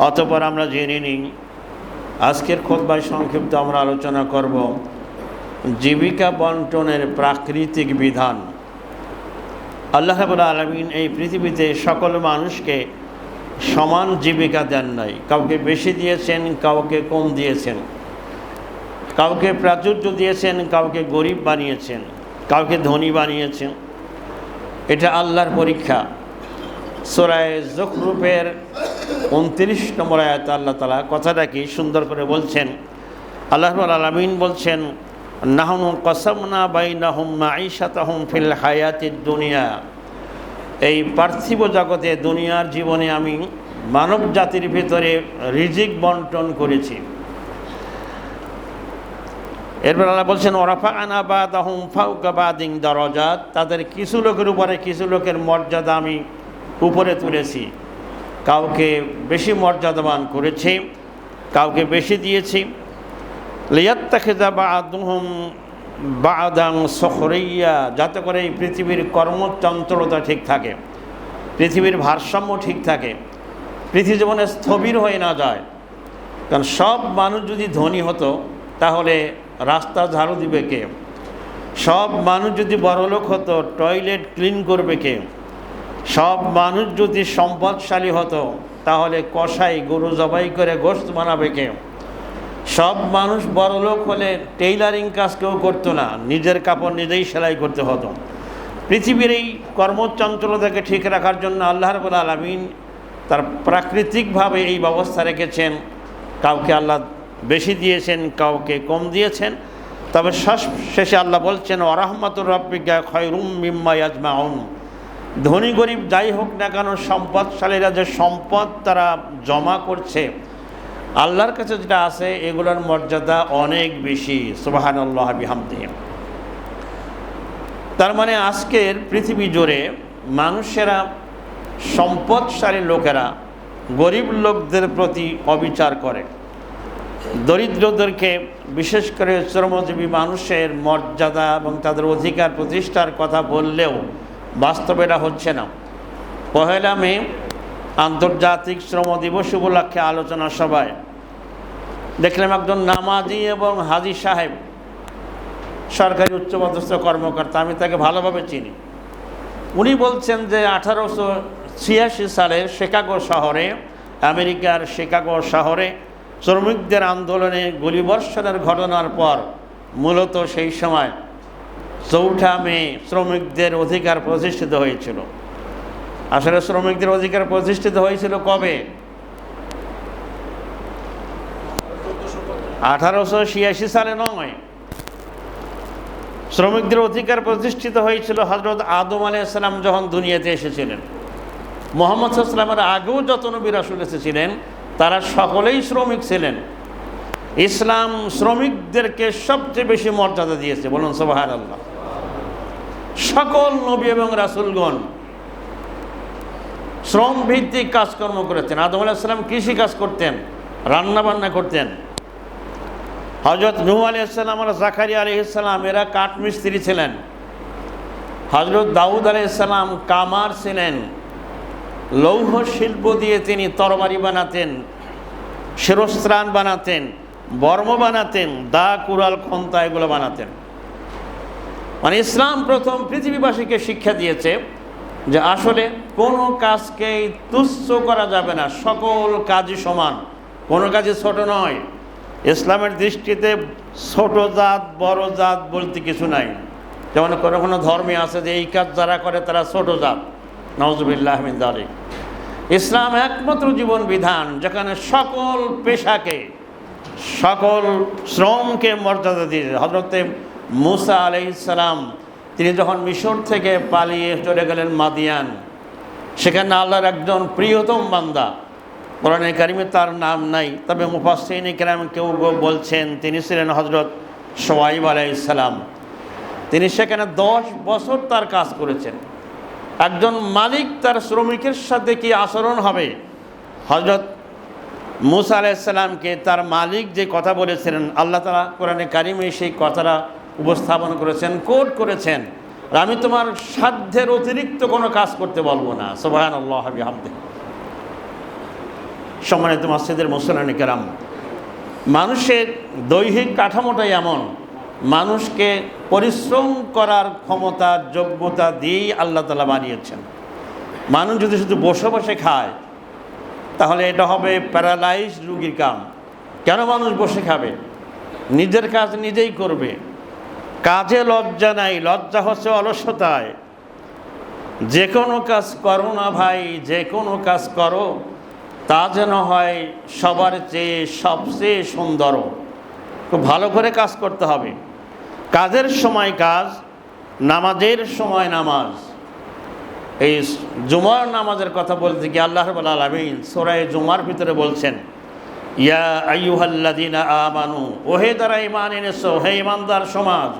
অতপর আমরা জেনে নিই, আজকের খোদবায় সংক্ষিপ্ত আমরা আলোচনা করব জীবিকা বন্টনের প্রাকৃতিক বিধান। আল্লাহ রাবুল আলমিন এই পৃথিবীতে সকল মানুষকে সমান জীবিকা দেন নাই। কাউকে বেশি দিয়েছেন, কাউকে কম দিয়েছেন। কাউকে প্রাচুর্য দিয়েছেন, কাউকে গরিব বানিয়েছেন। কাউকে ধনী বানিয়েছেন। এটা আল্লাহর পরীক্ষা। সোরায় জখরুপের উনত্রিশ নম্বর আয়াত আল্লাহ তালা কথাটা কি সুন্দর করে বলছেন। আল্লাহ আলমিন বলছেন, নাহনু কসমনা বাই নাহম আইসাতাহম ফিল হায়াতির দুনিয়া। এই পার্থিব জগতে দুনিয়ার জীবনে আমি মানব জাতির ভিতরে রিজিক বন্টন করেছি। এরপর আল্লাহ বলছেন ওরাফা আনা বা দাহম ফাউকাবাদিং দরজাত। তাদের কিছু লোকের উপরে কিছু লোকের মর্যাদা আমি উপরে তুলেছি। কাউকে বেশি মর্যাদাবান করেছি, কাউকে বেশি দিয়েছি। লিয়াত্তা খেজা বা আদহম বা আদাং সখরইয়া যাতে করে এই পৃথিবীর কর্মচঞ্চলতা ঠিক থাকে, পৃথিবীর ভারসাম্য ঠিক থাকে, পৃথিবী জীবনে স্থবির হয়ে না যায়। কারণ সব মানুষ যদি ধনী হতো, তাহলে রাস্তা ঝাড়ু দিবে কে? সব মানুষ যদি বড়লোক হতো, টয়লেট ক্লিন করবে কে? সব মানুষ যদি সম্পদশালী হতো, তাহলে কষাই গরু জবাই করে গোস্ত বানাবে কে সব মানুষ বড়লোক হলে টেইলারিং কাজ কেউ করতো না, নিজের কাপড় নিজেই সেলাই করতে হতো। পৃথিবীর এই কর্মচঞ্চলতাকে ঠিক রাখার জন্য আল্লাহ রবুল আলমিন তার প্রাকৃতিকভাবে এই ব্যবস্থা রেখেছেন। কাউকে আল্লাহ বেশি দিয়েছেন, কাউকে কম দিয়েছেন। তবে শেষে আল্লাহ বলছেন ওরহমতুর রব্বিকা খয়রুম মিম্মা ইয়াজমাউন। ধনী গরিব যাই হোক না কেন, সম্পদশালীরা যে সম্পদ তারা জমা করছে, আল্লাহর কাছে যেটা আছে, এগুলোর মর্যাদা অনেক বেশি। সুবাহান আল্লাহ বিহামদিহ। তার মানে আজকের পৃথিবী জুড়ে মানুষেরা, সম্পদশালী লোকেরা গরিব লোকদের প্রতি অবিচার করে। দরিদ্রদেরকে বিশেষ করে শ্রমজীবী মানুষের মর্যাদা এবং তাদের অধিকার প্রতিষ্ঠার কথা বললেও বাস্তবে এটা হচ্ছে না। পহেলা মে আন্তর্জাতিক শ্রম দিবস উপলক্ষে আলোচনা সভায় দেখলাম একজন নামাজি এবং হাজি সাহেব, সরকারি উচ্চপদস্থ কর্মকর্তা, আমি তাকে ভালোভাবে চিনি। উনি বলছেন যে আঠারোশো ছিয়াশি সালের শিকাগো শহরে, আমেরিকার শিকাগো শহরে শ্রমিকদের আন্দোলনে গুলিবর্ষণের ঘটনার পর মূলত সেই সময় চৌঠা মে শ্রমিকদের অধিকার প্রতিষ্ঠিত হয়েছিল। আসলে শ্রমিকদের অধিকার প্রতিষ্ঠিত হয়েছিল কবে? আঠারোশো ছিয়াশি সালে নয়। শ্রমিকদের অধিকার প্রতিষ্ঠিত হয়েছিল হজরত আদম আলাইসালাম যখন দুনিয়াতে এসেছিলেন। মোহাম্মদ সাল্লামের আগেও যত নবী রাসুল এসেছিলেন, তারা সকলেই শ্রমিক ছিলেন। ইসলাম শ্রমিকদেরকে সবচেয়ে বেশি মর্যাদা দিয়েছে, বলুন সোবাহার আল্লাহ সকল নবী এবং রাসুলগণ শ্রম ভিত্তিক কাজকর্ম করেছেন। আদম আলাইসালাম কৃষি কাজ করতেন রান্না বান্না করতেন হজরত নূ আলিয়াল্লাম আর জাকারি আলিয়াল্লাম এরা কাঠমিস্ত্রি ছিলেন। হজরত দাউদ আলাইসাল্লাম কামার ছিলেন। লৌহ শিল্প দিয়ে তিনি তরবারি বানাতেন, শিরস্ত্রাণ বানাতেন, বর্ম বানাতেন দা কুড়াল খন্তা এগুলো বানাতেন। মানে ইসলাম প্রথম পৃথিবীবাসীকে শিক্ষা দিয়েছে যে আসলে কোনো কাজকেই তুচ্ছ করা যাবে না, সকল কাজই সমান। কোনো কাজই ছোট নয়। ইসলামের দৃষ্টিতে ছোট জাত, বড় জাত বলতে কিছু নাই। যেমন কোনো কোনো ধর্মে আছে যে এই কাজ যারা করে তারা ছোট জাত। নজবুল্লাহ আহমিদ ইসলাম একমাত্র জীবন বিধান যেখানে সকল পেশাকে, সকল শ্রমকে মর্যাদা দিয়েছে হজরতে মুসা আলাইসালাম তিনি যখন মিশর থেকে পালিয়ে চলে গেলেন মাদিয়ান, সেখানে আল্লাহর একজন প্রিয়তম বান্দা, কোরআনে কারিমে তার নাম নাই, তবে মুফাসিন ইকরাম কেউ বলছেন তিনি ছিলেন হজরত সোয়াইব আলাইসালাম তিনি সেখানে দশ বছর তার কাজ করেছেন। একজন মালিক তার শ্রমিকের সাথে কি আচরণ হবে? হজরত মুসা আলাইসাল্লামকে তার মালিক যে কথা বলেছিলেন, আল্লাহ তালা কোরআনে কারিমে সেই কথাটা উপস্থাপন করেছেন, কোট করেছেন। আর আমি তোমার সাধ্যের অতিরিক্ত কোনো কাজ করতে বলব না। সোবাহান আল্লাহ হাবি হামদে সম্মানিত মসজিদের মুসলানি কেরাম, মানুষের দৈহিক কাঠামোটাই এমন। মানুষকে পরিশ্রম করার ক্ষমতা, যোগ্যতা দিয়েই আল্লাহ তালা বানিয়েছেন। মানুষ যদি শুধু বসে বসে খায়, তাহলে এটা হবে প্যারালাইজ রুগীর কাম। কেন মানুষ বসে খাবে? নিজের কাজ নিজেই করবে। কাজে লজ্জা নাই, লজ্জা হচ্ছে অলসতায়। যে কোনো কাজ করো না ভাই যে কোনো কাজ করো, তা যেন হয় সবার চেয়ে সবচেয়ে সুন্দর। খুব ভালো করে কাজ করতে হবে। কাজের সময় কাজ, নামাজের সময় নামাজ। এই জুমার নামাজের কথা বলতে গিয়ে আল্লাহ রব আলমিন সোরাই জুমার ভিতরে বলছেন, ইয়া আইয়ুহাল্লাদিনা আমানু, ওহে দ্বারা ইমান এনেছো, হে ইমানদার সমাজ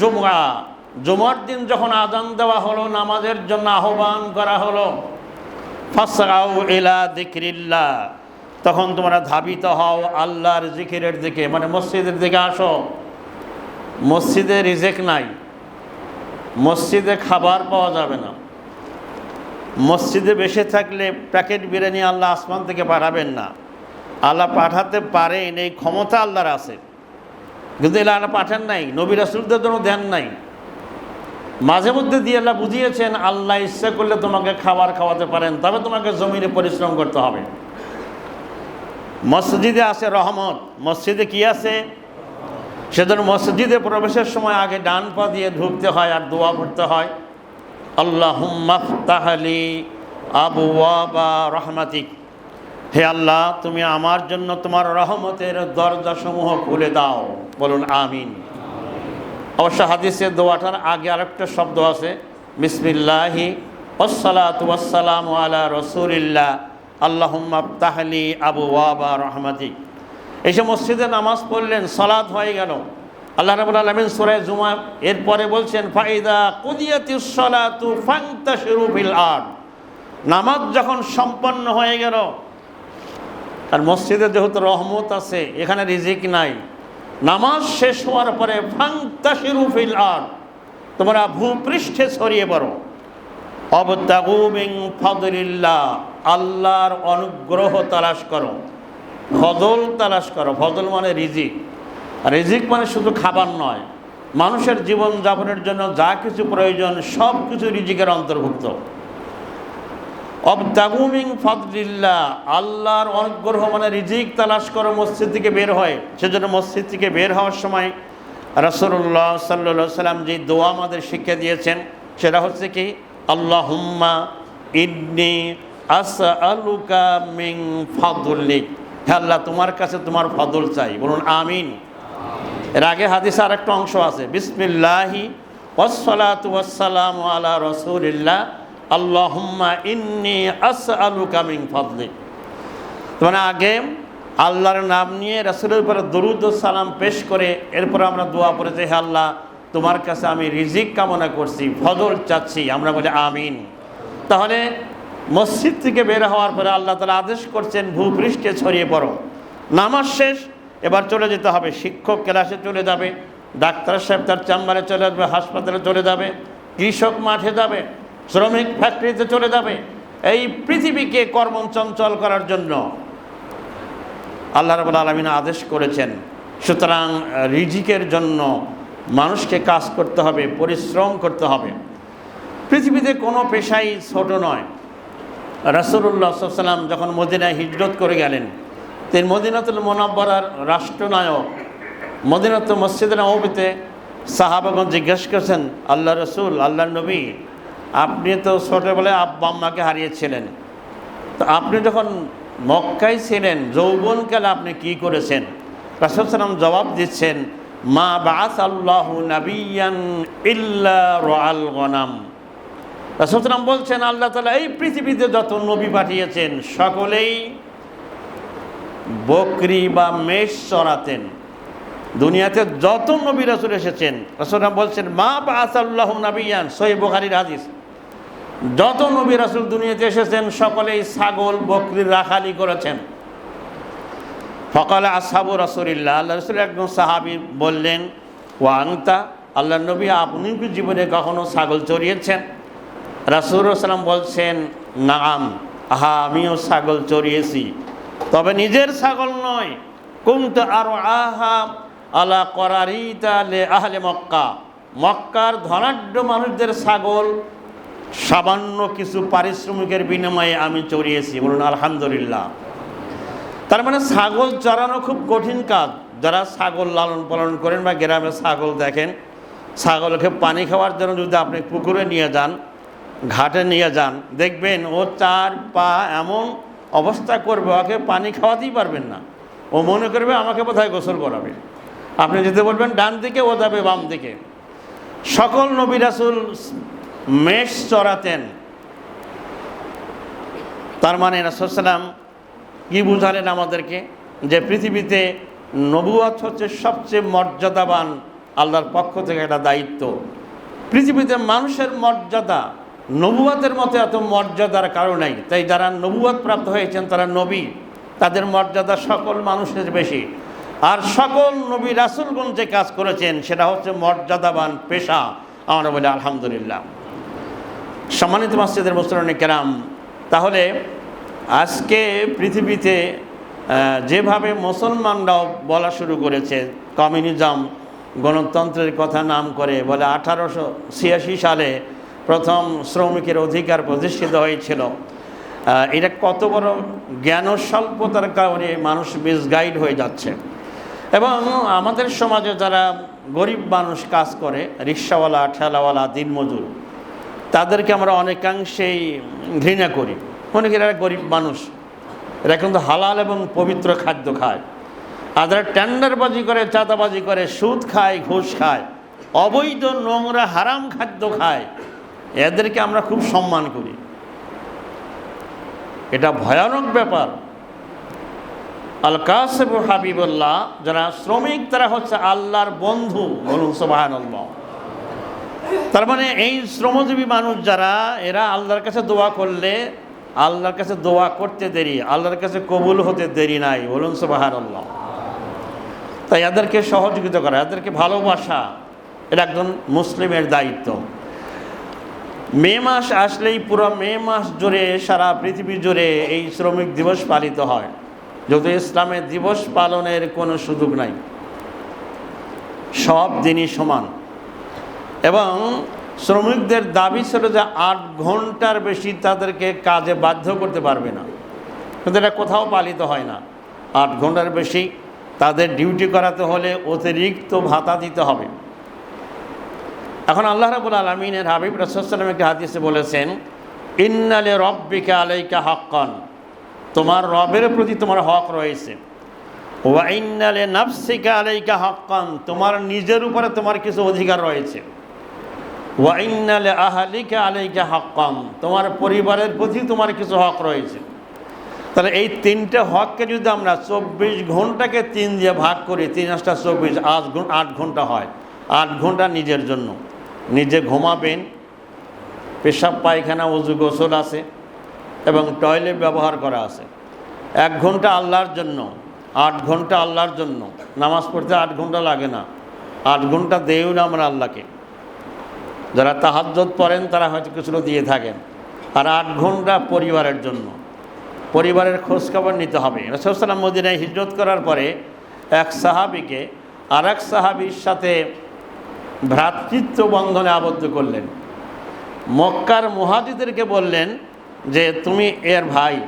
জুমা জুমার দিন যখন আজান দেওয়া হলো, নামাজের জন্য আহ্বান করা হলো ফাসাউ ইলা দিকরিল্লাহ তখন তোমরা ধাবিত হও আল্লাহর জিকিরের দিকে মানে মসজিদের দিকে আসো। মসজিদে রিজেক নাই, মসজিদে খাবার পাওয়া যাবে না। মসজিদে বেসে থাকলে প্যাকেট বিরিয়ানি আল্লাহ আসমান থেকে পাঠাবেন না। আল্লাহ পাঠাতে পারেন, এই ক্ষমতা আল্লাহর আছে। কিন্তু এলা আল্লাহ পাঠান নাই, নবী রাসুলদের জন্য ধ্যান নাই। মাঝে মধ্যে দিয়ে আল্লাহ বুঝিয়েছেন, আল্লাহ ইচ্ছা করলে তোমাকে খাবার খাওয়াতে পারেন, তবে তোমাকে জমিনে পরিশ্রম করতে হবে। মসজিদে আছে রহমত, মসজিদে কি আছে? সেজন্য মসজিদে প্রবেশের সময় আগে ডান পা দিয়ে ঢুকতে হয় আর দোয়া পড়তে হয়। আল্লাহ আবু বা রহমাতিক। হে আল্লাহ, তুমি আমার জন্য তোমার রহমতের দরজাসমূহ খুলে দাও। বলুন, আমিন। অবশ্য হাদিসের দোয়াটার আগে আরেকটা শব্দ আছে, বিসমিল্লাহি ওসালাত ওয়াসালাম আলা রসুলিল্লাহ, আল্লাহুম্মা তাহলি আবু ওয়াবা রহমাতিক এসে মসজিদে নামাজ পড়লেন সালাদ হয়ে গেল। আল্লাহ রাবুল আলমিন সুরায় জুমা এরপরে বলছেন, ফাইদা কুদিয়াতি সলাতু ফাংতা শিরুফিল আট নামাজ যখন সম্পন্ন হয়ে গেল আর মসজিদে যেহেতু রহমত আছে, এখানে রিজিক নাই। নামাজ শেষ হওয়ার পরে ফাংতা শিরুফিল আট তোমরা ভূপৃষ্ঠে ছড়িয়ে পড়ো। অবতাগুমিং ফদলিল্লাহ, আল্লাহর অনুগ্রহ তালাশ করো। ফজল তালাশ করো। ফজল মানে রিজিক। রিজিক মানে শুধু খাবার নয়, মানুষের জীবন যাপনের জন্য যা কিছু প্রয়োজন সব কিছু রিজিকের অন্তর্ভুক্ত। অবতাগুমিং ফদলিল্লাহ আল্লাহর অনুগ্রহ মানে রিজিক তালাশ করো মসজিদ থেকে বের হয়। সেজন্য মসজিদ থেকে বের হওয়ার সময় রসুল্লাহ সাল্লা সাল্লাম যে দোয়া আমাদের শিক্ষা দিয়েছেন সেটা হচ্ছে কি আল্লাহ হুম্মা ইন্নি আস আলুকা মিং ফাদুল্লিক হ্যাঁ আল্লাহ তোমার কাছে তোমার ফদল চাই। বলুন আমিন। এর আগে হাদিসে আর একটা অংশ আছে বিসমিল্লাহি ওয়াসসালাতু ওয়াসসালামু আলা রাসূলিল্লাহ। আল্লাহুম্মা ইন্নি আসআলুকা মিন ফাদলিক। মানে আগে আল্লাহর নাম নিয়ে রাসূলের উপরে দরুদ সালাম পেশ করে এরপর আমরা দোয়া পড়ে যে, হে আল্লাহ, তোমার কাছে আমি রিজিক কামনা করছি, ফজল চাচ্ছি। আমরা বলি, আমিন। তাহলে মসজিদ থেকে বের হওয়ার পরে আল্লাহ তালা আদেশ করছেন, ভূপৃষ্ঠে ছড়িয়ে পড়ো। নামাজ শেষ, এবার চলে যেতে হবে। শিক্ষক ক্লাসে চলে যাবে, ডাক্তার সাহেব তার চেম্বারে চলে যাবে হাসপাতালে চলে যাবে, কৃষক মাঠে যাবে শ্রমিক ফ্যাক্টরিতে চলে যাবে। এই পৃথিবীকে কর্মচঞ্চল করার জন্য আল্লাহ রবুল আলমিন আদেশ করেছেন, সুতরাং রিজিকের জন্য মানুষকে কাজ করতে হবে, পরিশ্রম করতে হবে। পৃথিবীতে কোনো পেশাই ছোট নয়। রাসুল্লাহ সাল্লাম যখন মদিনায় হিজরত করে গেলেন, তিনি মদিনাতুল মোনাব্বরার রাষ্ট্রনায়ক মদিনাত মসজিদ নবীতে সাহাবাগঞ্জ জিজ্ঞেস করছেন, আল্লাহ রসুল আল্লাহ নবী আপনি তো ছোটোবেলায় আব্বা আম্মাকে হারিয়েছিলেন। তো আপনি যখন মক্কায় ছিলেন, যৌবনকালে আপনি কি করেছেন? রাসুল সালাম জবাব দিচ্ছেন, মা বাস আল্লাহ নাবিয়ান ইল্লা গনাম। রাসুলাম বলছেন, আল্লাহ তালা এই পৃথিবীতে যত নবী পাঠিয়েছেন, সকলেই বকরি বা মেষ চড়াতেন। দুনিয়াতে যত নবী রাসুল এসেছেন রাসুলাম বলছেন, মা বা আসাল্লাহ নাবিয়ান। সহি বোখারির হাদিস। যত নবী রাসুল দুনিয়াতে এসেছেন, সকলেই ছাগল, বকরির রাখালি করেছেন। সকালে আসাবু রসুলিল্লাহ, আল্লাহ রসুল একজন সাহাবি বললেন ও আংতা আল্লাহ নবী আপনি কি জীবনে কখনো ছাগল চড়িয়েছেন? রাসুল সাল্লাম বলছেন, নাম, আহা, আমিও ছাগল চড়িয়েছি। তবে নিজের ছাগল নয়। কুন্ত আর আহা আলা করারিতা লে আহলে মক্কা। মক্কার ধনাঢ্য মানুষদের ছাগল সামান্য কিছু পারিশ্রমিকের বিনিময়ে আমি চড়িয়েছি। বলুন, আলহামদুলিল্লাহ। তার মানে ছাগল চড়ানো খুব কঠিন কাজ। যারা ছাগল লালন পালন করেন বা গ্রামে ছাগল দেখেন, ছাগলকে পানি খাওয়ার জন্য যদি আপনি পুকুরে নিয়ে যান, ঘাটে নিয়ে যান, দেখবেন ও চার পা এমন অবস্থা করবে, ওকে পানি খাওয়াতেই পারবেন না। ও মনে করবে আমাকে বোধহয় গোসল করাবে। আপনি যেতে বলবেন, ডান দিকে ও যাবে বাম দিকে। সকল নবী রাসুল মেষ চড়াতেন। তার মানে রাসুলাম কি বুঝালেন আমাদেরকে? যে পৃথিবীতে নবুয়াত হচ্ছে সবচেয়ে মর্যাদাবান, আল্লাহর পক্ষ থেকে একটা দায়িত্ব। পৃথিবীতে মানুষের মর্যাদা নবুয়াতের মতো এত মর্যাদার কারণ কারণেই তাই যারা নবুয়াত প্রাপ্ত হয়েছেন, তারা নবী। তাদের মর্যাদা সকল মানুষের বেশি। আর সকল নবী রাসুলগুন যে কাজ করেছেন, সেটা হচ্ছে মর্যাদাবান পেশা। আমরা বলি আলহামদুলিল্লাহ। সম্মানিত মাসজিদের মুসলমান কেরাম, তাহলে আজকে পৃথিবীতে যেভাবে মুসলমানরাও বলা শুরু করেছে, কমিউনিজম গণতন্ত্রের কথা নাম করে বলে আঠারোশো ছিয়াশি সালে প্রথম শ্রমিকের অধিকার প্রতিষ্ঠিত হয়েছিল। এটা কত বড় জ্ঞান স্বল্পতার কারণে মানুষ মিসগাইড হয়ে যাচ্ছে। এবং আমাদের সমাজে যারা গরিব মানুষ কাজ করে, রিক্সাওয়ালা, ঠেলাওয়ালা, দিনমজুর তাদেরকে আমরা অনেকাংশেই ঘৃণা করি। মনে করি এরা গরিব মানুষ। এরা কিন্তু হালাল এবং পবিত্র খাদ্য খায়। আর যারা টেন্ডারবাজি করে, চাঁদাবাজি করে, সুদ খায়, ঘুষ খায়, অবৈধ, নোংরা, হারাম খাদ্য খায়, এদেরকে আমরা খুব সম্মান করি। এটা ভয়ানক ব্যাপার। আল কাসেব হাবিবুল্লাহ, যারা শ্রমিক, তারা হচ্ছে আল্লাহর বন্ধু। বলুন সোবাহান তার মানে এই শ্রমজীবী মানুষ যারা, এরা আল্লাহর কাছে দোয়া করলে, আল্লাহর কাছে দোয়া করতে দেরি, আল্লাহর কাছে কবুল হতে দেরি নাই, বলুন সোবাহান তাই এদেরকে সহযোগিতা করা, এদেরকে ভালোবাসা, এটা একজন মুসলিমের দায়িত্ব। মে মাস আসলেই পুরো মে মাস জুড়ে, সারা পৃথিবী জুড়ে এই শ্রমিক দিবস পালিত হয়। যদিও ইসলামের দিবস পালনের কোনো সুযোগ নাই। সব দিনই সমান। এবং শ্রমিকদের দাবি ছিল যে আট ঘণ্টার বেশি তাদেরকে কাজে বাধ্য করতে পারবে না। কিন্তু এটা কোথাও পালিত হয় না। আট ঘণ্টার বেশি তাদের ডিউটি করাতে হলে অতিরিক্ত ভাতা দিতে হবে। এখন আল্লাহ রাবুল আলমিনের হাবিব রসুলাম একটি হাদিসে বলেছেন, ইন্নালে রব্বিকা আলাইকা হক্কন। তোমার রবের প্রতি তোমার হক রয়েছে। ওয়া ইন্নালে নাফসিকা আলাইকা হক্কন। তোমার নিজের উপরে তোমার কিছু অধিকার রয়েছে। ওয়া ইন্নালে আহালিকা আলাইকা হক্কন তোমার পরিবারের প্রতি তোমার কিছু হক রয়েছে। তাহলে এই তিনটে হককে যদি আমরা চব্বিশ ঘন্টাকে তিন দিয়ে ভাগ করি, তিন আটটা চব্বিশ, আট আট ঘণ্টা হয়। আট ঘণ্টা নিজের জন্য। নিজে ঘুমাবেন, পেশাব, পায়খানা, উজু, গোসল আছে এবং টয়লেট ব্যবহার করা আছে। এক ঘণ্টা আল্লাহর জন্য, আট ঘণ্টা আল্লাহর জন্য। নামাজ পড়তে আট ঘণ্টা লাগে না। আট ঘণ্টা দেও না আমরা আল্লাহকে। যারা তাহাজ্জত পড়েন, তারা হয়তো কিছুটা দিয়ে থাকেন। আর আট ঘণ্টা পরিবারের জন্য। পরিবারের খোঁজখবর নিতে হবে। রসুলাম মদিনায় হিজরত করার পরে এক সাহাবিকে আর এক সাহাবির সাথে ভ্রাতৃত্ব বন্ধনে আবদ্ধ করলেন। মক্কার মহাজিদেরকে বললেন যে, তুমি এর ভাই,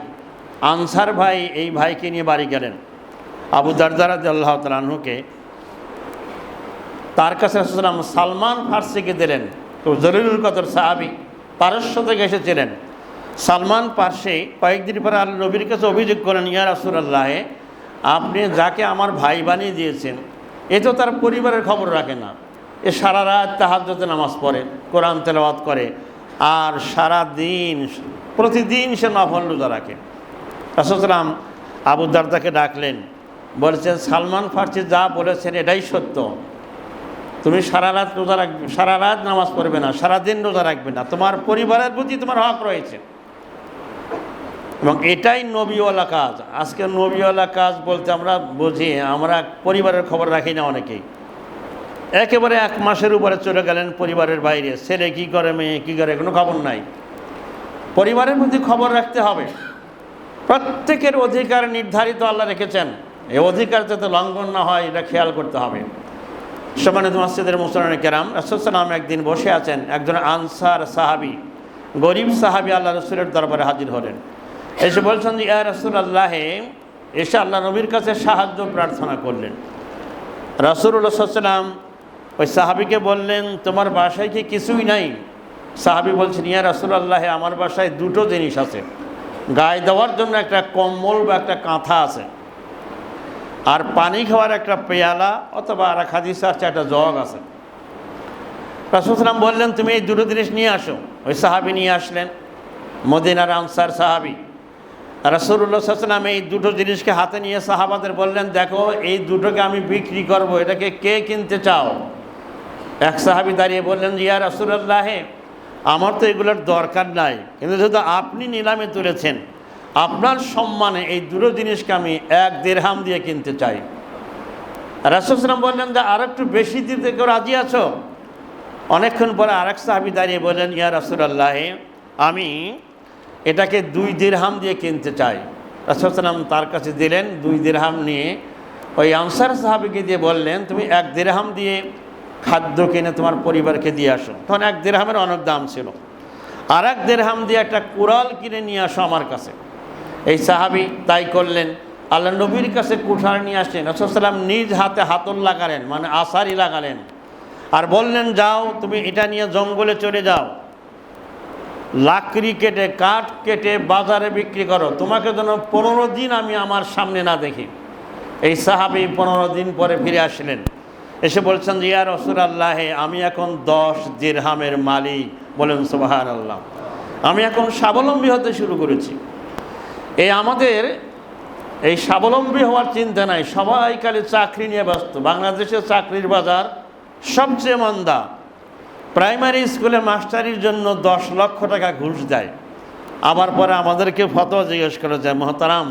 আনসার ভাই, এই ভাইকে নিয়ে বাড়ি গেলেন। আবু দারদারাদ আল্লাহ তালাহুকে তার কাছে সালমান ফার্সিকে দিলেন। তো জরুরুল কদর সাহাবি পারস্য থেকে এসেছিলেন। সালমান পার্সে কয়েকদিন পরে আল নবীর কাছে অভিযোগ করেন, ইয়া রাসুলাল্লাহ, আপনি যাকে আমার ভাই বানিয়ে দিয়েছেন, এ তো তার পরিবারের খবর রাখে না। এ সারা রাত তাহাজ্জতে নামাজ পড়ে, কোরআন তেলাওয়াত করে, আর সারা দিন, প্রতিদিন সে নফল রোজা রাখে। রাসুলাম আবু দারদাকে ডাকলেন, বলেছেন, সালমান ফার্সি যা বলেছেন এটাই সত্য। তুমি সারা রাত রোজা রাখবে, সারা রাত নামাজ পড়বে না সারাদিন রোজা রাখবে না। তোমার পরিবারের প্রতি তোমার হক রয়েছে। এবং এটাই নবীওয়ালা কাজ। আজকে নবীওয়ালা কাজ বলতে আমরা বুঝি, আমরা পরিবারের খবর রাখি না অনেকেই। একেবারে এক মাসের উপরে চলে গেলেন পরিবারের বাইরে। ছেলে কী করে, মেয়ে কী করে, কোনো খবর নাই। পরিবারের মধ্যে খবর রাখতে হবে। প্রত্যেকের অধিকার নির্ধারিত আল্লাহ রেখেছেন। এই অধিকার যাতে লঙ্ঘন না হয়, এটা খেয়াল করতে হবে। সমানিত মসজিদের মুসলান কেরাম রাসুলসালাম একদিন বসে আছেন একজন আনসার সাহাবি, গরিব সাহাবি আল্লাহ রসুলের দরবারে হাজির হলেন। এসে বলছেন যে, ইয়া রসুল আল্লাহে এসে আল্লাহ নবীর কাছে সাহায্য প্রার্থনা করলেন। রসুল্লাহ সাল্লাম ওই সাহাবিকে বললেন, তোমার বাসায় কি কিছুই নাই? সাহাবি বলছেন, ইয়া রসুল্লাহে আমার বাসায় দুটো জিনিস আছে। গায়ে দেওয়ার জন্য একটা কম্বল বা একটা কাঁথা আছে। আর পানি খাওয়ার একটা পেয়ালা অথবা আর এক হাদিস আছে, একটা জগ আছে। রাসুসলাম বললেন, তুমি এই দুটো জিনিস নিয়ে আসো। ওই সাহাবি নিয়ে আসলেন, মদিনার আনসার সাহাবি। রাসুল্লাহ সাল্লাম এই দুটো জিনিসকে হাতে নিয়ে সাহাবাদের বললেন, দেখো, এই দুটোকে আমি বিক্রি করব, এটাকে কে কিনতে চাও? এক সাহাবি দাঁড়িয়ে বললেন, ইয়া রাসুল্লাহে আমার তো এগুলোর দরকার নাই, কিন্তু যেহেতু আপনি নিলামে তুলেছেন আপনার সম্মানে এই দুটো জিনিসকে আমি এক দেড়হাম দিয়ে কিনতে চাই। রাসুলাম বললেন যে আর একটু বেশি দিতে রাজি আছো? অনেকক্ষণ পরে আরেক সাহাবি দাঁড়িয়ে বললেন, ইয়া রাসুলাল্লাহ, আমি এটাকে দুই দেড়হাম দিয়ে কিনতে চাই। রাসুলাম তার কাছে দিলেন দুই দেড়হাম নিয়ে। ওই আনসার সাহাবিকে দিয়ে বললেন, তুমি এক দেড়হাম দিয়ে খাদ্য কিনে তোমার পরিবারকে দিয়ে আসো। তখন এক দেড়হামের অনেক দাম ছিল। আর এক দেড়হাম দিয়ে একটা কুড়াল কিনে নিয়ে আসো আমার কাছে। এই সাহাবি তাই করলেন। আল্লাহ নবীর কাছে কুঠার নিয়ে আসলেন। রসদাম নিজ হাতে হাতল লাগালেন মানে আসারি লাগালেন। আর বললেন, যাও, তুমি এটা নিয়ে জঙ্গলে চলে যাও। লাকড়ি কেটে, কাঠ কেটে বাজারে বিক্রি করো। তোমাকে যেন পনেরো দিন আমি আমার সামনে না দেখি। এই সাহাবি পনেরো দিন পরে ফিরে আসলেন। এসে বলছেন যে ইয়া রসুল আল্লাহে আমি এখন দশ দিরহামের মালিক। বলেন সুবাহান আল্লাহ আমি এখন স্বাবলম্বী হতে শুরু করেছি। এই আমাদের এই স্বাবলম্বী হওয়ার চিন্তা নাই। সবাই খালি চাকরি নিয়ে ব্যস্ত। বাংলাদেশের চাকরির বাজার সবচেয়ে মন্দা। প্রাইমারি স্কুলে মাস্টারির জন্য দশ লক্ষ টাকা ঘুষ দেয়। আবার পরে আমাদেরকে ফতোয়া জিজ্ঞেস করে যে, মহতারাম,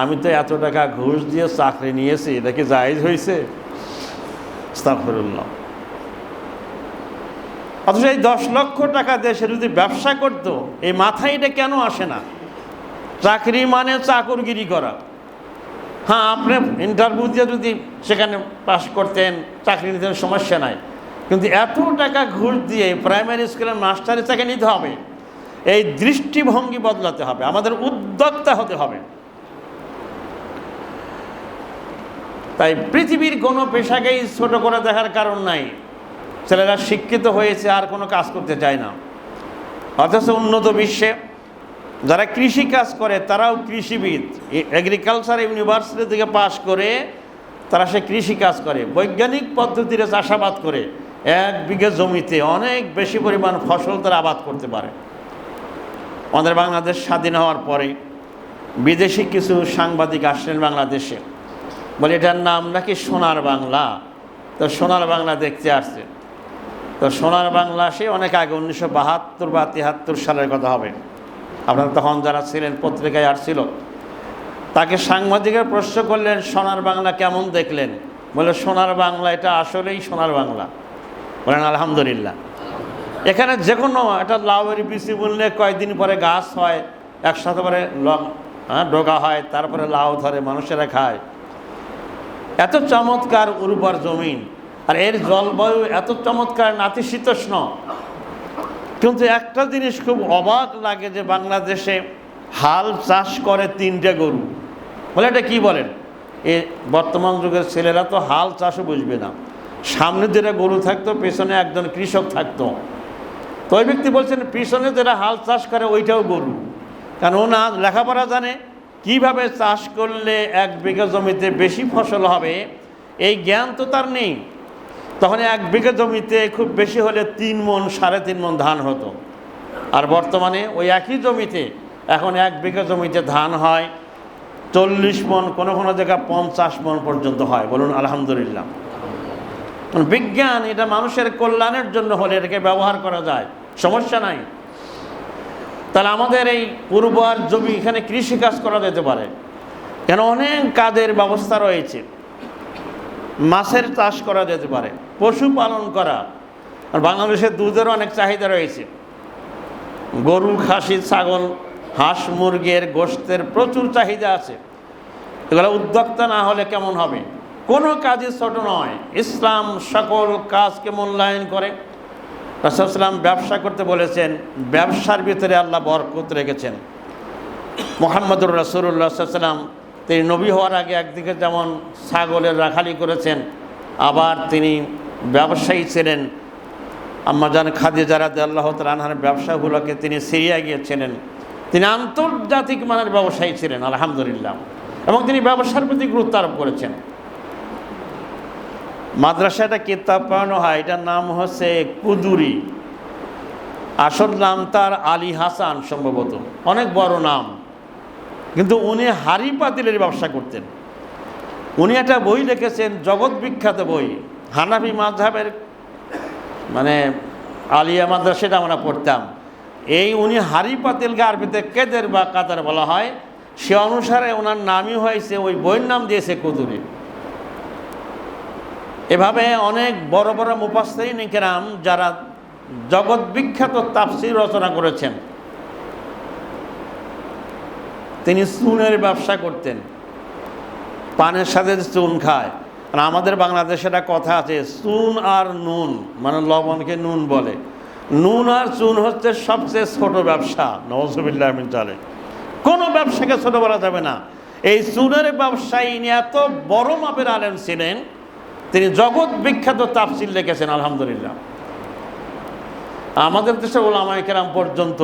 আমি তো এত টাকা ঘুষ দিয়ে চাকরি নিয়েছি, এটা কি জায়জ হয়েছে? অথচ এই দশ লক্ষ টাকা সে যদি ব্যবসা করতো, এই মাথায় এটা কেন আসে না? চাকরি মানে চাকরগিরি করা। হ্যাঁ আপনি ইন্টারভিউ দিয়ে যদি সেখানে পাস করতেন, চাকরি নিতেন, সমস্যা নাই। কিন্তু এত টাকা ঘুষ দিয়ে প্রাইমারি স্কুলের মাস্টারের চাকরি নিতে হবে, এই দৃষ্টিভঙ্গি বদলাতে হবে, আমাদের উদ্যোক্তা হতে হবে। তাই পৃথিবীর কোনো পেশাকেই ছোট করে দেখার কারণ নাই। ছেলেরা শিক্ষিত হয়েছে, আর কোনো কাজ করতে চায় না। অথচ উন্নত বিশ্বে যারা কৃষি কাজ করে, তারাও কৃষিবিদ। এগ্রিকালচার ইউনিভার্সিটি থেকে পাশ করে, তারা সে কৃষি কাজ করে। বৈজ্ঞানিক পদ্ধতিতে চাষাবাদ করে। এক বিঘে জমিতে অনেক বেশি পরিমাণ ফসল তারা আবাদ করতে পারে। আমাদের বাংলাদেশ স্বাধীন হওয়ার পরে বিদেশি কিছু সাংবাদিক আসলেন বাংলাদেশে। বলে, এটার নাম নাকি সোনার বাংলা? তো সোনার বাংলা দেখতে আসছে। তো সোনার বাংলা সে অনেক আগে উনিশশো বাহাত্তর বা তিয়াত্তর সালের কথা হবে। আপনারা তখন যারা ছিলেন, পত্রিকায় আসছিল, তাকে সাংবাদিকের প্রশ্ন করলেন, সোনার বাংলা কেমন দেখলেন? বলে, সোনার বাংলা, এটা আসলেই সোনার বাংলা। বলেন, আলহামদুলিল্লাহ। এখানে যে কোনো একটা লাউয়ের বিচি বললে কয়েকদিন পরে গাছ হয়, একসাথে লং হ্যাঁ ডোকা হয়, তারপরে লাউ ধরে মানুষেরা খায়। এত চমৎকার উর্বর জমিন, আর এর জলবায়ু এত চমৎকার, নাতিশীতোষ্ণ। কিন্তু একটা জিনিস খুব অবাক লাগে যে বাংলাদেশে হাল চাষ করে তিনটে গরু। বলে এটা কী বলেন? এ বর্তমান যুগের ছেলেরা তো হাল চাষও বুঝবে না। সামনে যেটা গরু থাকতো, পেছনে একজন কৃষক থাকতো। তো ওই ব্যক্তি বলছেন, পিছনে যেটা হাল চাষ করে, ওইটাও গরু। কারণ ও না, লেখাপড়া জানে কীভাবে চাষ করলে এক বিঘা জমিতে বেশি ফসল হবে, এই জ্ঞান তো তার নেই। তখন এক বিঘা জমিতে খুব বেশি হলে তিন মন, সাড়ে তিন মন ধান হতো। আর বর্তমানে ওই একই জমিতে এখন এক বিঘা জমিতে ধান হয় চল্লিশ মন, কোনো কোনো জায়গায় পঞ্চাশ মন পর্যন্ত হয়। বলুন, আলহামদুলিল্লাহ। বিজ্ঞান এটা মানুষের কল্যাণের জন্য হলে এটাকে ব্যবহার করা যায়। সমস্যা নাই। তাহলে আমাদের এই পূর্বার জমি এখানে কৃষিকাজ করা যেতে পারে। কেন অনেক কাজের ব্যবস্থা রয়েছে। মাছের চাষ করা যেতে পারে। পশুপালন করা। আর বাংলাদেশের দুধেরও অনেক চাহিদা রয়েছে। গরু খাসি, ছাগল, হাঁস, মুরগির গোশতের প্রচুর চাহিদা আছে। এগুলো উদ্যোক্তা না হলে কেমন হবে? কোনো কাজই ছোট নয়। ইসলাম সকল কাজকে মূল্যায়ন করে। রাসুলাম ব্যবসা করতে বলেছেন, ব্যবসার ভিতরে আল্লাহ বরকত রেখেছেন। মোহাম্মদুর রসুল্লাহ সাল্লাম তিনি নবী হওয়ার আগে একদিকে যেমন ছাগলের রাখালি করেছেন, আবার তিনি ব্যবসায়ী ছিলেন। আম্মাজান খাদি যারা আল্লাহ তালাহার ব্যবসাগুলোকে তিনি সিরিয়া গিয়েছিলেন। তিনি আন্তর্জাতিক মানের ব্যবসায়ী ছিলেন, আলহামদুলিল্লাহ। এবং তিনি ব্যবসার প্রতি গুরুত্ব আরোপ করেছেন। মাদ্রাসাটা কিতাব পড়ানো হয়, এটার নাম হচ্ছে কুদুরি। আসল নাম তার আলী হাসান সম্ভবত। অনেক বড় নাম। কিন্তু উনি হাড়ি পাতিলের ব্যবসা করতেন। উনি একটা বই লিখেছেন, জগৎ বিখ্যাত বই। হানাফি মাঝহাবের মানে আলিয়া মাদ্রাসাটা আমরা পড়তাম। এই উনি হাড়ি পাতিলকে আরবিতে কেদের বা কাতার বলা হয়, সে অনুসারে ওনার নামই হয়েছে, ওই বইয়ের নাম দিয়েছে কুদুরি। এভাবে অনেক বড় বড় মুপাস্তাই নিকেরাম যারা জগৎ বিখ্যাত তাফসির রচনা করেছেন, তিনি চুনের ব্যবসা করতেন, পানের সাথে চুন খায়। আর আমাদের বাংলাদেশে একটা কথা আছে, চুন আর নুন মানে লবণকে নুন বলে। নুন আর চুন হচ্ছে সবচেয়ে ছোট ব্যবসা, নওয়াজবিল্লাহ চালে কোনো ব্যবসাকে ছোট বলা যাবে না। এই চুনের ব্যবসায়ী এত বড় মাপের আলেন ছিলেন, তিনি জগৎ বিখ্যাত তাফসিল লিখেছেন, আলহামদুলিল্লাহ। আমাদের দেশে ওলামাই কেরাম পর্যন্ত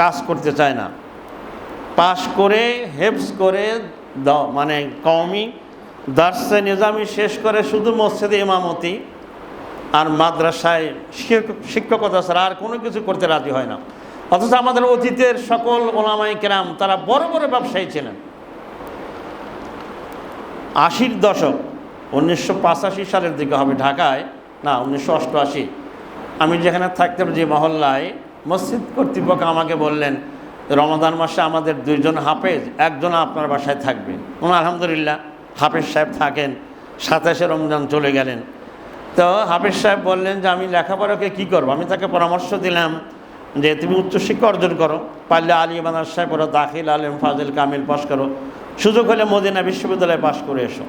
কাজ করতে চায় না। পাশ করে হেফস করে মানে কওমি দার্সে নিজামি শেষ করে শুধু মসজিদে ইমামতি আর মাদ্রাসায় শিক্ষক- শিক্ষকতা ছাড়া আর কোনো কিছু করতে রাজি হয় না। অথচ আমাদের অতীতের সকল ওলামাই কেরাম, তারা বড় বড় ব্যবসায়ী ছিলেন। আশির দশক, উনিশশো পঁচাশি সালের দিকে হবে ঢাকায়, না, উনিশশো অষ্টআশি। আমি যেখানে থাকতাম যে মহল্লায়, মসজিদ কর্তৃপক্ষ আমাকে বললেন, রমাদান মাসে আমাদের দুইজন হাফেজ, একজন আপনার বাসায় থাকবে আলহামদুলিল্লাহ। হাফেজ সাহেব থাকেন, সাতাশে রমজান চলে গেলেন। তো হাফেজ সাহেব বললেন যে, আমি লেখাপড়াকে কী করব? আমি তাকে পরামর্শ দিলাম যে, তুমি উচ্চশিক্ষা অর্জন করো, পারলে আলী মাদার সাহেব ওরা দাখিল আলেম, ফাজিল, কামিল পাশ করো। সুযোগ হলে মদিনা বিশ্ববিদ্যালয়ে পাশ করে এসো।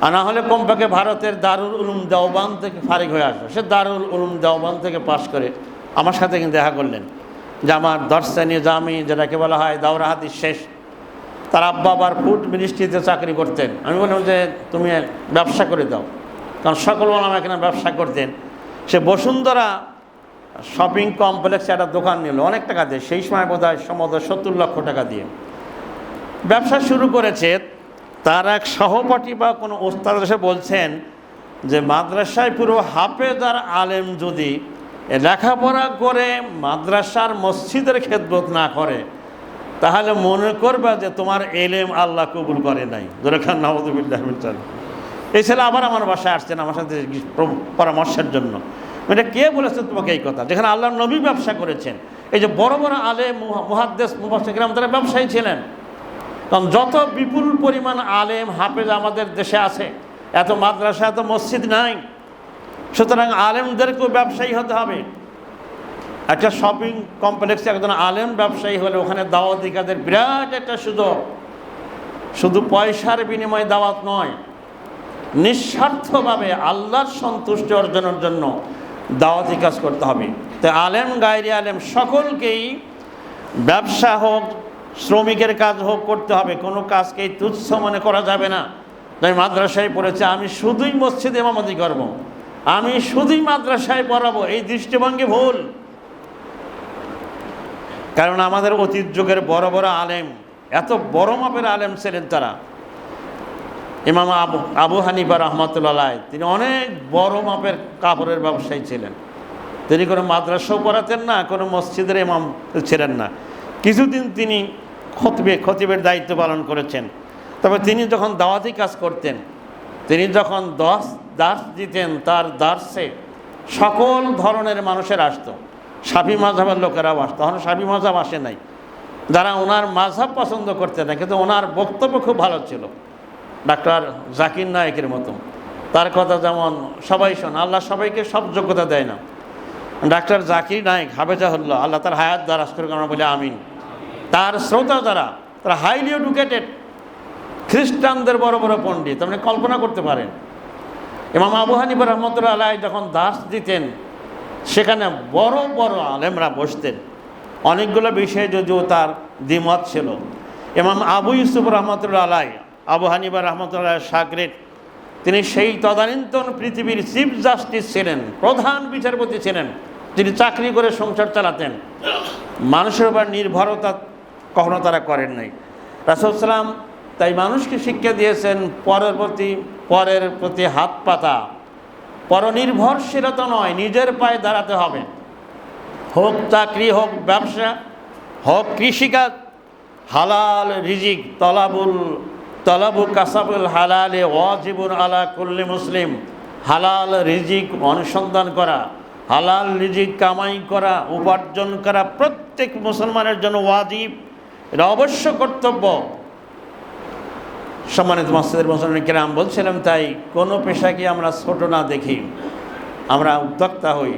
আর না হলে কমপক্ষে ভারতের দারুল উলুম দেওবান থেকে ফারিক হয়ে আসবে। সে দারুল উলুম দেওবান থেকে পাশ করে আমার সাথে কিন্তু দেখা করলেন। যে, আমার দর্শনী জামি, যেটাকে বলা হয়, দাওরা শেষ। তার আব্বা আবার ফুড মিনিস্ট্রিতে চাকরি করতেন। আমি বললাম যে, তুমি ব্যবসা করে দাও। কারণ সকল ওলাম এখানে ব্যবসা করতেন। সে বসুন্ধরা শপিং কমপ্লেক্সে একটা দোকান নিল, অনেক টাকা দিয়ে। সেই সময় বোধ হয় সম্ভবত সত্তর লক্ষ টাকা দিয়ে। ব্যবসা শুরু করেছে, তার এক সহপাঠী বা কোনো ওস্তাদ এসে বলছেন যে, মাদ্রাসায় পুরো হাফেজ আর আলেম যদি লেখাপড়া করে মাদ্রাসার মসজিদের খেদমত না করে তাহলে মনে করবা যে তোমার এলেম আল্লাহ কবুল করে নাই। দুরেখান নবদুল্লাহ এই ছেলে আবার আমার বাসায় আসছেন আমার সাথে পরামর্শের জন্য। এটা কে বলেছে তোমাকে এই কথা? যেখানে আল্লাহ নবী ব্যবসা করেছেন। এই যে বড় বড় আলে মহাদ্দেশ মুফাসিকরাম তারা ব্যবসায়ী ছিলেন। কারণ যত বিপুল পরিমাণ আলেম হাফেজ আমাদের দেশে আছে, এত মাদ্রাসা, এত মসজিদ নাই। সুতরাং আলেমদেরকেও ব্যবসায়ী হতে হবে। একটা শপিং কমপ্লেক্সে একজন আলেম ব্যবসায়ী হলে ওখানে দাওয়াতিকাদের বিরাট একটা সুযোগ। শুধু পয়সার বিনিময়ে দাওয়াত নয়, নিঃস্বার্থভাবে আল্লাহর সন্তুষ্টি অর্জনের জন্য দাওয়াতি কাজ করতে হবে। তো আলেম, গায়রি আলেম সকলকেই ব্যবসা হোক, শ্রমিকের কাজ হোক করতে হবে। কোনো কাজকেই তুচ্ছ মনে করা যাবে না। তাই মাদ্রাসায় পড়েছে, আমি শুধুই মসজিদে ইমামতি করব। আমি শুধুই মাদ্রাসায় পড়াবো, এই দৃষ্টিভঙ্গি ভুল। কারণ আমাদের অতীত যুগের বড় বড় আলেম, এত বড় মাপের আলেম ছিলেন তারা। ইমাম আবু আবু হানিফা রহমতুল্লাহ তিনি অনেক বড় মাপের কাপড়ের ব্যবসায়ী ছিলেন। তিনি কোনো মাদ্রাসাও পড়াতেন না, কোনো মসজিদের ইমাম ছিলেন না। কিছুদিন তিনি খতিবে, খতিবের দায়িত্ব পালন করেছেন। তবে তিনি যখন দাওয়াতি কাজ করতেন, তিনি যখন দশ, দাস দিতেন, তার দাসে সকল ধরনের মানুষের আসতো। সাফি মাঝাবের লোকেরাও আসতো তখন সাফি মাঝাব আসে নাই। যারা ওনার মাঝহাব পছন্দ করতেন না কিন্তু ওনার বক্তব্য খুব ভালো ছিল। ডাক্তার জাকির নায়কের মতো। তার কথা যেমন সবাই শোন, আল্লাহ সবাইকে সব যোগ্যতা দেয় না। ডাক্তার জাকির নায়ক, হাফেজাহুল্লাহ, আল্লাহ তার হায়াত দ্বারা করে আমরা বলি আমিন। তার শ্রোতা যারা, তারা হাইলি এডুকেটেড খ্রিস্টানদের বড় বড় পণ্ডিত, আপনি কল্পনা করতে পারেন। ইমাম আবু হানিফা রহমতুল্লাহ যখন দাস দিতেন সেখানে বড় বড় আলেমরা বসতেন। অনেকগুলো বিষয়ে যদিও তার দ্বিমত ছিল। ইমাম আবু ইউসুফ রহমতুল্লাহ আলাই আবু হানিফা রহমতুল্লাহ সাগরের তিনি সেই তদানীন্তন পৃথিবীর চিফ জাস্টিস ছিলেন, প্রধান বিচারপতি ছিলেন। তিনি চাকরি করে সংসার চালাতেন। মানুষের উপর নির্ভরতা কখনো তারা করেন নাই। রাসুলসালাম তাই মানুষকে শিক্ষা দিয়েছেন পরের প্রতি পরের প্রতি হাত পাতা। পরনির্ভরশীলতা নয়, নিজের পায়ে দাঁড়াতে হবে। হোক চাকরি, হোক ব্যবসা, হোক কৃষিকাজ, হালাল রিজিক, তলাবুল, তলাবু কাসাবুল হালালে ওয়াজিবুন আলা কুল্লি মুসলিম। হালাল রিজিক অনুসন্ধান করা, হালাল রিজিক কামাই করা, উপার্জন করা প্রত্যেক মুসলমানের জন্য ওয়াজিব। এটা অবশ্য কর্তব্য। সম্মানিত মাসিদের মুসলমান কিরাম বলছিলাম, তাই কোনো পেশাকে আমরা ছোট না দেখি। আমরা উদ্যোক্তা হই।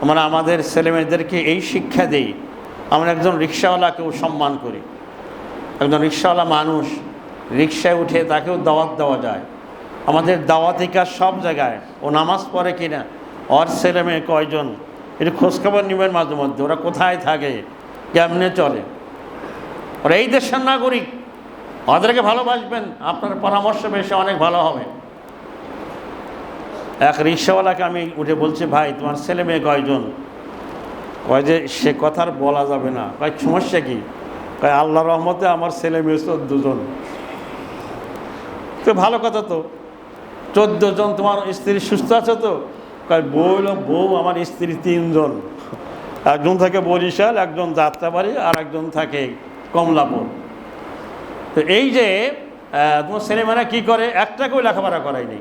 আমরা আমাদের ছেলেমেয়েদেরকে এই শিক্ষা দেই। আমরা একজন রিক্সাওয়ালাকেও সম্মান করি। একজন রিক্সাওয়ালা মানুষ, রিক্সায় উঠে তাকেও দাওয়াত দেওয়া যায়। আমাদের দাওয়াতি কাজ সব জায়গায়। ও নামাজ পড়ে কিনা? ওর ছেলে মেয়ে কয়জন? একটু খোঁজখবর নেবেন মাঝে মধ্যে। ওরা কোথায় থাকে? কেমনে চলে? ওরা এই দেশের নাগরিক। ওদেরকে ভালোবাসবেন, আপনার পরামর্শ বেশি অনেক ভালো হবে। এক রিক্সাওয়ালাকে আমি উঠে বলছি, ভাই, তোমার ছেলে মেয়ে কয়জন? কয় যে, সে কথা আর বলা যাবে না। কয়, সমস্যা কি? কয়, আল্লাহ রহমতে আমার ছেলে মেয়ে চোদ্দজন তো ভালো কথা তো। চোদ্দ জন, তোমার স্ত্রী সুস্থ আছে তো? কয়, বউ বউ, আমার স্ত্রী তিনজন। একজন থাকে বরিশাল, একজন যাত্রাবাড়ি, আর একজন থাকে কমলাপুর। তো এই যে তোমার ছেলেমেয়েরা কী করে? একটাকেও লেখাপড়া করায়নি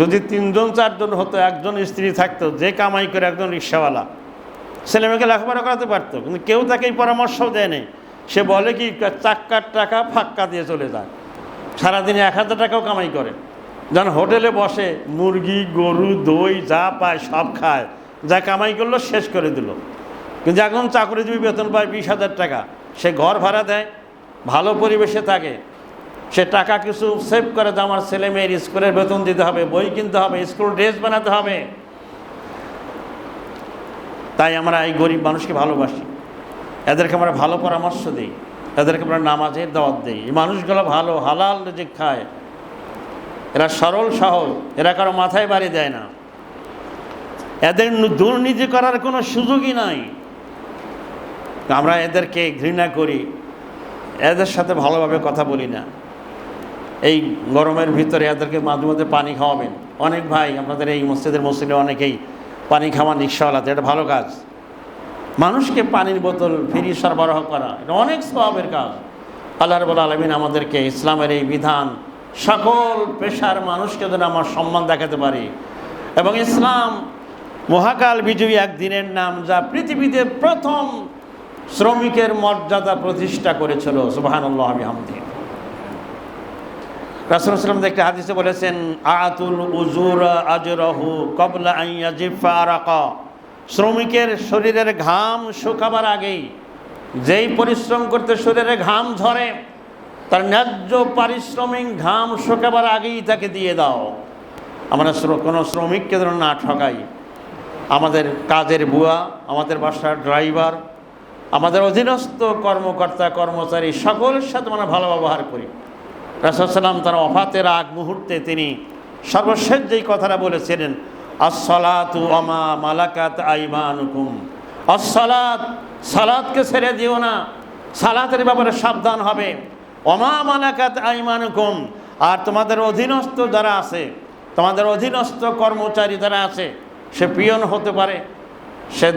যদি তিনজন, চারজন হতো, একজন স্ত্রী থাকতো, যে কামাই করে একজন রিক্সাওয়ালা ছেলেমেয়েকে লেখাপড়া করাতে পারতো, কিন্তু কেউ তাকে এই পরামর্শ দেয়নি সে বলে কি, চাক্কার টাকা ফাক্কা দিয়ে চলে যায়। সারাদিনে এক হাজার টাকাও কামাই করে। যখন হোটেলে বসে, মুরগি, গরু, দই যা পায়, সব খায়। যা কামাই করল, শেষ করে দিল। কিন্তু এখন চাকরিজীবী বেতন পায় বিশ হাজার টাকা। সে ঘর ভাড়া দেয়। ভালো পরিবেশে থাকে, সে টাকা কিছু সেভ করে যে আমার ছেলে মেয়ের স্কুলের বেতন দিতে হবে, বই কিনতে হবে স্কুল ড্রেস বানাতে হবে। তাই আমরা এই গরিব মানুষকে ভালোবাসি। এদেরকে আমরা ভালো পরামর্শ দিই, এদেরকে আমরা নামাজের দাওয়াত দিই। এই মানুষগুলো ভালো, হালাল যে খায়। এরা সরল, সহজ, এরা কারও মাথায় বাড়ি দেয় না। এদের দুর্নীতি করার কোনো সুযোগই নাই। আমরা এদেরকে ঘৃণা করি। এদের সাথে ভালোভাবে কথা বলি না। এই গরমের ভিতরে এদেরকে মাঝে মধ্যে পানি খাওয়াবেন। অনেক ভাই আপনাদের এই মসজিদের মসজিদে অনেকেই পানি খাওয়ান রিক্সাওয়ালাতে এটা ভালো কাজ। মানুষকে পানির বোতল ফ্রি সরবরাহ করা, এটা অনেক স্বভাবের কাজ। আল্লাহ রবুল আলমিন আমাদেরকে ইসলামের এই বিধান, সকল পেশার মানুষকে যেন আমার সম্মান দেখাতে পারি। এবং ইসলাম মহাকাল বিজয়ী একদিনের নাম যা পৃথিবীতে প্রথম শ্রমিকের মর্যাদা প্রতিষ্ঠা করেছিল, সুবাহানুল্লাহ হামদি রাসুলাম একটি হাদিসে বলেছেন, আতুল উজুর আজরহু কবলা আইয়া জিফা শ্রমিকের শরীরের ঘাম শুকাবার আগেই যেই পরিশ্রম করতে শরীরে ঘাম ঝরে, তার ন্যায্য পারিশ্রমিক ঘাম শুকাবার আগেই তাকে দিয়ে দাও। আমরা কোনো শ্রমিককে যেন না ঠকাই। আমাদের কাজের বুয়া, আমাদের বাসার ড্রাইভার আমাদের অধীনস্থ কর্মকর্তা, কর্মচারী সকলের সাথে আমরা ভালো ব্যবহার করি। রাসাল্লাম তার অফাতের আগ মুহূর্তে তিনি সর্বশেষ যেই কথাটা বলেছিলেন আসলাতু অমা মালাকাত আইমানুকুম। আসলাত সালাদকে ছেড়ে দিও না, সালাতের ব্যাপারে সাবধান হবে। অমা মালাকাত আইমানুকুম। আর তোমাদের অধীনস্থ যারা আছে, তোমাদের অধীনস্থ কর্মচারী যারা আছে, সে পিয়ন হতে পারে, সে